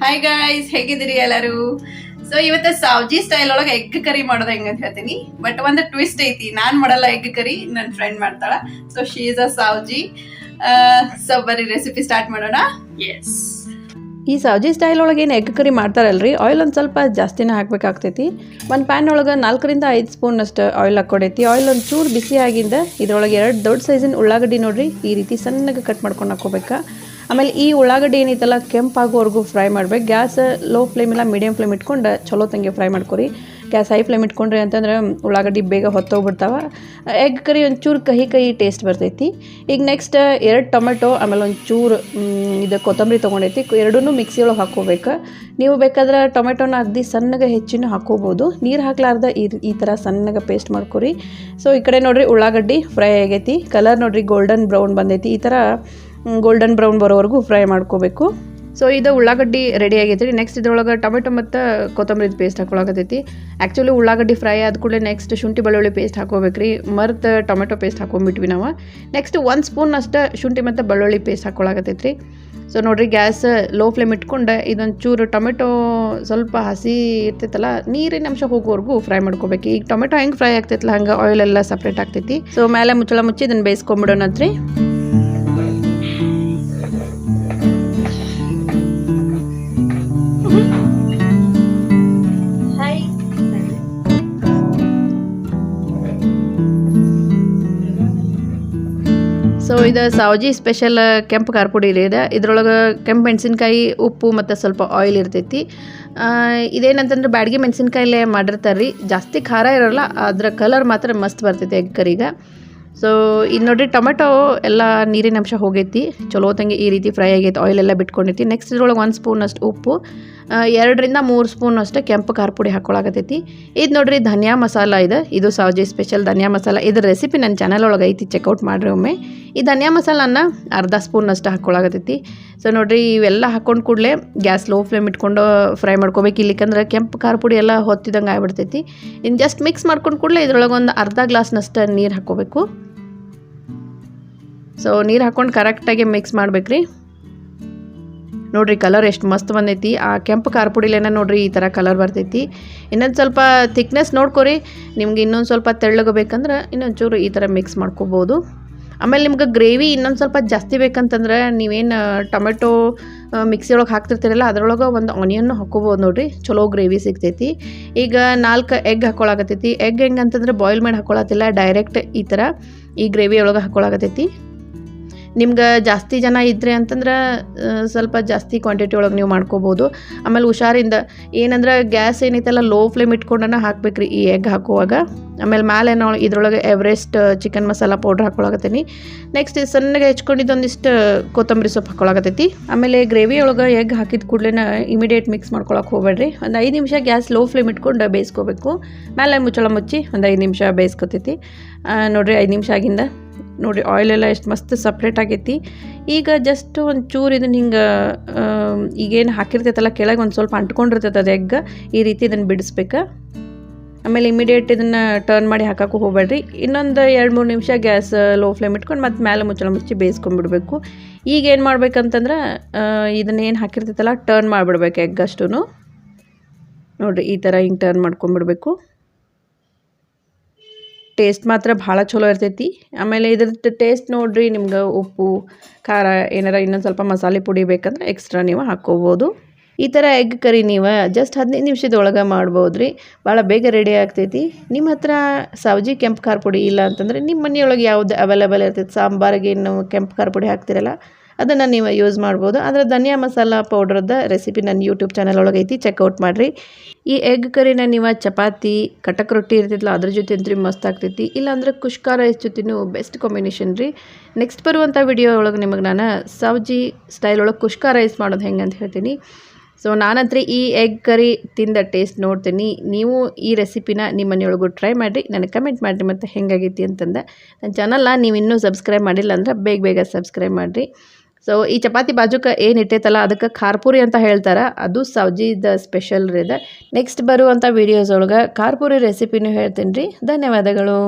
Hi guys ಹೇಗಿದ್ದೀರಿ ಎಲ್ಲರೂ? So ಇವತ್ತು ಸಾವ್ಜಿ ಸ್ಟೈಲ್ ಒಳಗೆ ಎಗ್ ಕರಿ ಮಾಡೋದು ಹೆಂಗಂತ ಹೇಳ್ತೀನಿ. ಬಟ್ ಒಂದು ಟ್ವಿಸ್ಟ್ ಐತಿ ನಾನು ಮಾಡಲ್ಲ ಎಗ್ ಕರಿ ನನ್ನ ಫ್ರೆಂಡ್ ಮಾಡ್ತಾಳ. So she is a Savji so ಬರೀ ರೆಸಿಪಿ ಸ್ಟಾರ್ಟ್ ಮಾಡೋಣ. ಎಸ್ ಈ ಸೌಜಿ ಸ್ಟೈಲ್ ಒಳಗೆ ಏನು ಎಗ್ ಕರಿ ಮಾಡ್ತಾರಲ್ರಿ? ಆಯಿಲ್ ಒಂದು ಸ್ವಲ್ಪ ಜಾಸ್ತಿನೇ ಹಾಕ್ಬೇಕಾಗ್ತೈತಿ. ಒಂದು ಪ್ಯಾನ್ ಒಳಗೆ ನಾಲ್ಕರಿಂದ ಐದು ಸ್ಪೂನ್ ಅಷ್ಟು ಆಯಿಲ್ ಹಾಕ್ಕೊಡೈತಿ. ಆಯಿಲ್ ಒಂದು ಚೂರು ಬಿಸಿ ಆಗಿಂದ ಇದ್ರೊಳಗೆ ಎರಡು ದೊಡ್ಡ ಸೈಜಿನ ಉಳ್ಳಾಗಡ್ಡಿ ನೋಡಿರಿ ಈ ರೀತಿ ಸಣ್ಣಗೆ ಕಟ್ ಮಾಡ್ಕೊಂಡು ಹಾಕ್ಕೋಬೇಕಾ. ಆಮೇಲೆ ಈ ಉಳ್ಳಾಗಡ್ಡಿ ಏನೈತಲ್ಲ ಕೆಂಪಾಗೋವರೆಗೂ ಫ್ರೈ ಮಾಡ್ಬೇಕು. ಗ್ಯಾಸ್ ಲೋ ಫ್ಲೇಮ್ ಇಲ್ಲ ಮೀಡಿಯಮ್ ಫ್ಲೇಮ್ ಇಟ್ಕೊಂಡು ಚಲೋ ತಂಗೆ ಫ್ರೈ ಮಾಡ್ಕೊರಿ. ಗ್ಯಾಸ್ ಹೈ ಫ್ಲೇಮ್ ಇಟ್ಕೊಂಡ್ರಿ ಅಂತಂದ್ರೆ ಉಳ್ಳಾಗಡ್ಡಿ ಬೇಗ ಹೊತ್ತೋಗ್ಬಿಡ್ತಾವೆ. ಎಗ್ ಕರಿ ಒಂಚೂರು ಕಹಿ ಕಹಿ ಟೇಸ್ಟ್ ಬರ್ತೈತಿ. ಈಗ ನೆಕ್ಸ್ಟ್ ಎರಡು ಟೊಮೆಟೊ, ಆಮೇಲೆ ಒಂಚೂರು ಇದು ಕೊತ್ತಂಬರಿ ತೊಗೊಂಡೈತಿ. ಎರಡೂ ಮಿಕ್ಸಿ ಒಳಗೆ ಹಾಕ್ಕೋಬೇಕು. ನೀವು ಬೇಕಾದ್ರೆ ಟೊಮೆಟೊನ ಅಗ್ದಿ ಸಣ್ಣಗೆ ಹೆಚ್ಚಿನ ಹಾಕ್ಕೋಬೋದು. ನೀರು ಹಾಕ್ಲಾರ್ದ ಈ ಈ ಥರ ಸಣ್ಣಗೆ ಪೇಸ್ಟ್ ಮಾಡ್ಕೊರಿ. ಸೊ ಈ ಕಡೆ ನೋಡ್ರಿ ಉಳ್ಳಾಗಡ್ಡಿ ಫ್ರೈ ಆಗೈತಿ. ಕಲರ್ ನೋಡ್ರಿ ಗೋಲ್ಡನ್ ಬ್ರೌನ್ ಬಂದೈತಿ. ಈ ಥರ ಗೋಲ್ಡನ್ ಬ್ರೌನ್ ಬರೋವರೆಗೂ ಫ್ರೈ ಮಾಡ್ಕೋಬೇಕು. ಸೊ ಇದು ಉಳ್ಳಾಗಡ್ಡಿ ರೆಡಿ ಆಗೈತೆ ರೀ. ನೆಕ್ಸ್ಟ್ ಇದ್ರೊಳಗೆ ಟೊಮೆಟೊ ಮತ್ತು ಕೊತ್ತಂಬರಿ ಪೇಸ್ಟ್ ಹಾಕೊಳಕತ್ತೈತಿ. ಆ್ಯಕ್ಚುಲಿ ಉಳ್ಳಾಗಡ್ಡಿ ಫ್ರೈ ಆದ ಕೂಡಲೇ ನೆಕ್ಸ್ಟ್ ಶುಂಠಿ ಬೆಳ್ಳುಳ್ಳಿ ಪೇಸ್ಟ್ ಹಾಕೋಬೇಕ್ರಿ ಮರ್ತ್ ಟೊಮೆಟೊ ಪೇಸ್ಟ್ ಹಾಕೊಂಡ್ಬಿಟ್ವಿ ನಾವು. ನೆಕ್ಸ್ಟ್ ಒಂದು ಸ್ಪೂನ್ ಅಷ್ಟು ಶುಂಠಿ ಮತ್ತು ಬೆಳ್ಳುಳ್ಳಿ ಪೇಸ್ಟ್ ಹಾಕೊಳಕತ್ತೈತಿ ರೀ ಸೊ ನೋಡಿರಿ ಗ್ಯಾಸ್ ಲೋ ಫ್ಲೇಮ್ ಇಟ್ಕೊಂಡು ಇದೊಂದು ಚೂರು ಟೊಮೆಟೊ ಸ್ವಲ್ಪ ಹಸಿ ಇರ್ತೈತಲ್ಲ, ನೀರಿನ ಅಂಶ ಹೋಗೋವರೆಗೂ ಫ್ರೈ ಮಾಡ್ಕೋಬೇಕು. ಈಗ ಟೊಮೆಟೊ ಹೆಂಗೆ ಫ್ರೈ ಆಗ್ತೈತಲ್ಲ ಹಂಗೆ ಆಯಿಲ್ ಎಲ್ಲ ಸಪ್ರೇಟ್ ಆಗ್ತೈತಿ. ಸೊ ಮೇಲೆ ಮುಚ್ಚಳ ಮುಚ್ಚಿ ಇದನ್ನು ಬೇಯಿಸ್ಕೊಂಬಿಡೋಣತ್ರಿ. ಇದು ಸಾವಜಿ ಸ್ಪೆಷಲ್ ಕೆಂಪು ಖಾರ ಪುಡಿ ರೀ ಇದು. ಇದ್ರೊಳಗೆ ಕೆಂಪು ಮೆಣಸಿನ್ಕಾಯಿ, ಉಪ್ಪು ಮತ್ತು ಸ್ವಲ್ಪ ಆಯಿಲ್ ಇರ್ತೈತಿ. ಇದೇನಂತಂದ್ರೆ ಬ್ಯಾಡಗಿ ಮೆಣಸಿನ್ಕಾಯಿಲೆ ಮಾಡಿರ್ತಾರೆ ರೀ ಜಾಸ್ತಿ ಖಾರ ಇರೋಲ್ಲ ಅದರ ಕಲರ್ ಮಾತ್ರ ಮಸ್ತ್ ಬರ್ತೈತಿ ಎಗ್ ಕರಿಗೆ ಸೊ ಇದು ನೋಡಿರಿ ಟೊಮೆಟೊ ಎಲ್ಲ ನೀರಿನ ಅಂಶ ಹೋಗೈತಿ. ಚಲೋ ತಂಗಿ ಈ ರೀತಿ ಫ್ರೈ ಆಗೈತಿ ಆಯಿಲ್ ಎಲ್ಲ ಬಿಟ್ಕೊಂಡೈತಿ ನೆಕ್ಸ್ಟ್ ಇದ್ರೊಳಗೆ ಒಂದು ಸ್ಪೂನ್ ಅಷ್ಟು ಉಪ್ಪು ಎರಡರಿಂದ ಮೂರು ಸ್ಪೂನ್ ಅಷ್ಟು ಕೆಂಪು ಖಾರ ಪುಡಿ ಹಾಕ್ಕೊಳಕತ್ತೈತಿ ಇದು ನೋಡಿರಿ ಧನಿಯಾ ಮಸಾಲ ಇದೆ. ಇದು ಸಾವಜಿ ಸ್ಪೆಷಲ್ ಧನಿಯಾ ಮಸಾಲ. ಇದ್ರ ರೆಸಿಪಿ ನನ್ನ ಚಾನಲ್ ಒಳಗೆ ಐತಿ ಚೆಕ್ಔಟ್ ಮಾಡಿರಿ ಒಮ್ಮೆ. ಈ ಧನಿಯಾ ಮಸಾಲನ ಅರ್ಧ ಸ್ಪೂನ್ ಅಷ್ಟು ಹಾಕ್ಕೊಳಕತ್ತೈತಿ ಸೊ ನೋಡಿರಿ ಇವೆಲ್ಲ ಹಾಕೊಂಡು ಕೂಡಲೇ ಗ್ಯಾಸ್ ಲೋ ಫ್ಲೇಮ್ ಇಟ್ಕೊಂಡು ಫ್ರೈ ಮಾಡ್ಕೋಬೇಕು. ಇಲ್ಲಿಕಂದ್ರೆ ಕೆಂಪು ಖಾರ ಪುಡಿ ಎಲ್ಲ ಹೊತ್ತಿದಂಗೆ ಆಗ್ಬಿಡ್ತೈತಿ. ಇನ್ನು ಜಸ್ಟ್ ಮಿಕ್ಸ್ ಮಾಡ್ಕೊಂಡು ಕೂಡಲೇ ಇದ್ರೊಳಗೆ ಒಂದು ಅರ್ಧ ಗ್ಲಾಸ್ನಷ್ಟು ನೀರು ಹಾಕ್ಕೋಬೇಕು ಸೊ ನೀರು ಹಾಕ್ಕೊಂಡು ಕರೆಕ್ಟಾಗಿ ಮಿಕ್ಸ್ ಮಾಡ್ಬೇಕ್ರಿ. ನೋಡ್ರಿ ಕಲರ್ ಎಷ್ಟು ಮಸ್ತ್ ಬಂದೈತಿ. ಆ ಕೆಂಪು ಖಾರ ಪುಡಿಲೇನ ನೋಡ್ರಿ ಈ ಥರ ಕಲರ್ ಬರ್ತೈತಿ. ಇನ್ನೊಂದು ಸ್ವಲ್ಪ ಥಿಕ್ನೆಸ್ ನೋಡ್ಕೊರಿ. ನಿಮ್ಗೆ ಇನ್ನೊಂದು ಸ್ವಲ್ಪ ತೆಳ್ಳಗೆ ಬೇಕಂದ್ರೆ ಇನ್ನೊಂದು ಚೂರು ಈ ಥರ ಮಿಕ್ಸ್ ಮಾಡ್ಕೋಬೋದು. ಆಮೇಲೆ ನಿಮ್ಗೆ ಗ್ರೇವಿ ಇನ್ನೊಂದು ಸ್ವಲ್ಪ ಜಾಸ್ತಿ ಬೇಕಂತಂದ್ರೆ ನೀವೇನು ಟೊಮೆಟೊ ಮಿಕ್ಸಿ ಒಳಗೆ ಹಾಕ್ತಿರ್ತೀರಲ್ಲ, ಅದರೊಳಗೆ ಒಂದು ಆನಿಯನ್ನು ಹಾಕ್ಕೋಬೋದು ನೋಡಿರಿ. ಚಲೋ ಗ್ರೇವಿ ಸಿಗ್ತೈತಿ. ಈಗ ನಾಲ್ಕು ಎಗ್ ಹಾಕ್ಕೊಳಕತ್ತೈತಿ ಎಗ್ ಹೆಂಗಂತಂದ್ರೆ ಬಾಯ್ಲ್ ಮಾಡಿ ಹಾಕ್ಕೊಳತ್ತಿಲ್ಲ ಡೈರೆಕ್ಟ್ ಈ ಥರ ಈ ಗ್ರೇವಿ ಒಳಗೆ ಹಾಕೊಳಕತ್ತೈತಿ. ನಿಮ್ಗೆ ಜಾಸ್ತಿ ಜನ ಇದ್ದರೆ ಅಂತಂದ್ರೆ ಸ್ವಲ್ಪ ಜಾಸ್ತಿ ಕ್ವಾಂಟಿಟಿ ಒಳಗೆ ನೀವು ಮಾಡ್ಕೋಬೋದು. ಆಮೇಲೆ ಹುಷಾರಿಂದ, ಏನಂದ್ರೆ ಗ್ಯಾಸ್ ಏನೈತಲ್ಲ ಲೋ ಫ್ಲೇಮ್ ಇಟ್ಕೊಂಡನ ಹಾಕ್ಬೇಕ್ರಿ, ಈ ಎಗ್ ಹಾಕುವಾಗ. ಆಮೇಲೆ ಮೇಲೆ ನಾವು ಇದ್ರೊಳಗೆ ಎವರೆಸ್ಟ್ ಚಿಕನ್ ಮಸಾಲ ಪೌಡ್ರ್ ಹಾಕೊಳಕತ್ತೀನಿ. ನೆಕ್ಸ್ಟ್ ಸಣ್ಣಗೆ ಹೆಚ್ಕೊಂಡಿದ್ದೊಂದಿಷ್ಟು ಕೊತ್ತಂಬರಿ ಸೊಪ್ಪು ಹಾಕೊಳಕತ್ತೈತಿ. ಆಮೇಲೆ ಗ್ರೇವಿ ಒಳಗೆ ಎಗ್ ಹಾಕಿದ ಕೂಡಲೇ ಇಮಿಡಿಯೇಟ್ ಮಿಕ್ಸ್ ಮಾಡ್ಕೊಳಕ್ಕೆ ಹೋಗಬೇಡ್ರಿ. ಒಂದು ಐದು ನಿಮಿಷ ಗ್ಯಾಸ್ ಲೋ ಫ್ಲೇಮ್ ಇಟ್ಕೊಂಡು ಬೇಯಿಸ್ಕೋಬೇಕು. ಮೇಲೆ ಮುಚ್ಚಳ ಮುಚ್ಚಿ ಒಂದು ಐದು ನಿಮಿಷ ಬೇಯಿಸ್ಕೊತೈತಿ. ನೋಡಿರಿ ಐದು ನಿಮಿಷ ಆಗಿಂದ. ನೋಡಿರಿ ಆಯಿಲ್ ಎಲ್ಲ ಎಷ್ಟು ಮಸ್ತ್ ಸಪ್ರೇಟ್ ಆಗೈತಿ. ಈಗ ಜಸ್ಟ್ ಒಂದು ಚೂರು ಇದನ್ನು ಹಿಂಗೆ ಈಗೇನು ಹಾಕಿರ್ತೈತಲ್ಲ, ಕೆಳಗೆ ಒಂದು ಸ್ವಲ್ಪ ಅಂಟ್ಕೊಂಡಿರ್ತೈತೆ ಅದು ಎಗ್ ಈ ರೀತಿ ಇದನ್ನು ಬಿಡಿಸ್ಬೇಕು. ಆಮೇಲೆ ಇಮಿಡಿಯೇಟ್ ಇದನ್ನು ಟರ್ನ್ ಮಾಡಿ ಹಾಕೋಕ್ಕೂ ಹೋಗಬೇಡ್ರಿ. ಇನ್ನೊಂದು ಎರಡು ಮೂರು ನಿಮಿಷ ಗ್ಯಾಸ್ ಲೋ ಫ್ಲೇಮ್ ಇಟ್ಕೊಂಡು ಮತ್ತೆ ಮೇಲೆ ಮುಚ್ಚಳ ಮುಚ್ಚಿ ಬೇಯಿಸ್ಕೊಂಡ್ಬಿಡ್ಬೇಕು ಈಗ ಏನು ಮಾಡ್ಬೇಕಂತಂದ್ರೆ ಇದನ್ನ ಏನು ಹಾಕಿರ್ತೈತಲ್ಲ ಟರ್ನ್ ಮಾಡಿಬಿಡ್ಬೇಕು ಎಗ್ ಅಷ್ಟೂ ನೋಡಿರಿ, ಈ ಥರ ಹಿಂಗೆ ಟರ್ನ್ ಮಾಡ್ಕೊಂಡ್ಬಿಡ್ಬೇಕು ಟೇಸ್ಟ್ ಮಾತ್ರ ಭಾಳ ಚಲೋ ಇರ್ತೈತಿ. ಆಮೇಲೆ ಇದ್ರದ್ದು ಟೇಸ್ಟ್ ನೋಡಿರಿ, ನಿಮ್ಗೆ ಉಪ್ಪು, ಖಾರ, ಏನಾರ ಇನ್ನೊಂದು ಸ್ವಲ್ಪ ಮಸಾಲೆ ಪುಡಿ ಬೇಕಂದ್ರೆ ಎಕ್ಸ್ಟ್ರಾ ನೀವು ಹಾಕ್ಕೋಬೋದು. ಈ ಥರ ಎಗ್ ಕರಿ ನೀವು ಜಸ್ಟ್ ಹದಿನೈದು ನಿಮಿಷದೊಳಗೆ ಮಾಡ್ಬೋದು ರೀ ಭಾಳ ಬೇಗ ರೆಡಿ ಆಗ್ತೈತಿ. ನಿಮ್ಮ ಹತ್ರ ಸಾವ್ಜಿ ಕೆಂಪು ಖಾರ ಪುಡಿ ಇಲ್ಲ ಅಂತಂದರೆ ನಿಮ್ಮ ಮನೆಯೊಳಗೆ ಯಾವ್ದು ಅವೈಲೇಬಲ್ ಇರ್ತೈತೆ? ಸಾಂಬಾರಿಗೆ ಏನು ಕೆಂಪು ಖಾರ ಪುಡಿ ಹಾಕ್ತಿರಲ್ಲ, ಅದನ್ನು ನೀವು ಯೂಸ್ ಮಾಡ್ಬೋದು. ಆದರೆ ಧನಿಯಾ ಮಸಾಲ ಪೌಡ್ರದ ರೆಸಿಪಿ ನನ್ನ ಯೂಟ್ಯೂಬ್ ಚಾನಲ್ ಒಳಗೆ ಐತಿ ಚೆಕ್ಔಟ್ ಮಾಡಿರಿ. ಈ ಎಗ್ ಕರಿನ ನೀವು ಚಪಾತಿ, ಕಟಕ್ ರೊಟ್ಟಿ ಇರ್ತೈತಲ್ಲ ಅದ್ರ ಜೊತೆ ಅಂತ್ರಿ ಮಸ್ತ್ ಆಗ್ತೈತಿ. ಇಲ್ಲಾಂದ್ರೆ ಕುಷ್ಕಾರ ಜೊತೆನೂ ಬೆಸ್ಟ್ ಕಾಂಬಿನೇಷನ್ ರೀ. ನೆಕ್ಸ್ಟ್ ಬರುವಂಥ ವಿಡಿಯೋ ಒಳಗೆ ನಿಮಗೆ ನಾನು ಸೌಜಿ ಸ್ಟೈಲ್ ಒಳಗೆ ಕುಷ್ಕ ರೈಸ್ ಮಾಡೋದು ಹೆಂಗೆ ಅಂತ ಹೇಳ್ತೀನಿ. ಸೊ ನಾನಂತ್ರ ಈ ಎಗ್ ಕರಿ ತಿಂದ ಟೇಸ್ಟ್ ನೋಡ್ತೀನಿ. ನೀವು ಈ ರೆಸಿಪಿನ ನಿಮ್ಮ ಮನೆಯೊಳಗೂ ಟ್ರೈ ಮಾಡಿರಿ. ನನಗೆ ಕಮೆಂಟ್ ಮಾಡಿರಿ ಮತ್ತು ಹೆಂಗಾಗೈತಿ ಅಂತಂದು. ನನ್ನ ಚಾನಲ್ನ ನೀವು ಇನ್ನೂ ಸಬ್ಸ್ಕ್ರೈಬ್ ಮಾಡಿಲ್ಲ ಅಂದ್ರೆ ಬೇಗ ಬೇಗ ಸಬ್ಸ್ಕ್ರೈಬ್ ಮಾಡಿರಿ. ಸೊ ಈ ಚಪಾತಿ ಬಾಜುಕ ಏನು ಇಟ್ಟೈತಲ್ಲ ಅದಕ್ಕೆ ಖಾರ್ಪುರಿ ಅಂತ ಹೇಳ್ತಾರೆ. ಅದು ಸಬ್ಜಿದ ಸ್ಪೆಷಲ್ ರೀ ಇದೆ ನೆಕ್ಸ್ಟ್ ಬರುವಂಥ ವೀಡಿಯೋಸ್ ಒಳಗೆ ಖಾರ್ಪುರಿ ರೆಸಿಪಿನೂ ಹೇಳ್ತೀನಿ ರೀ ಧನ್ಯವಾದಗಳು.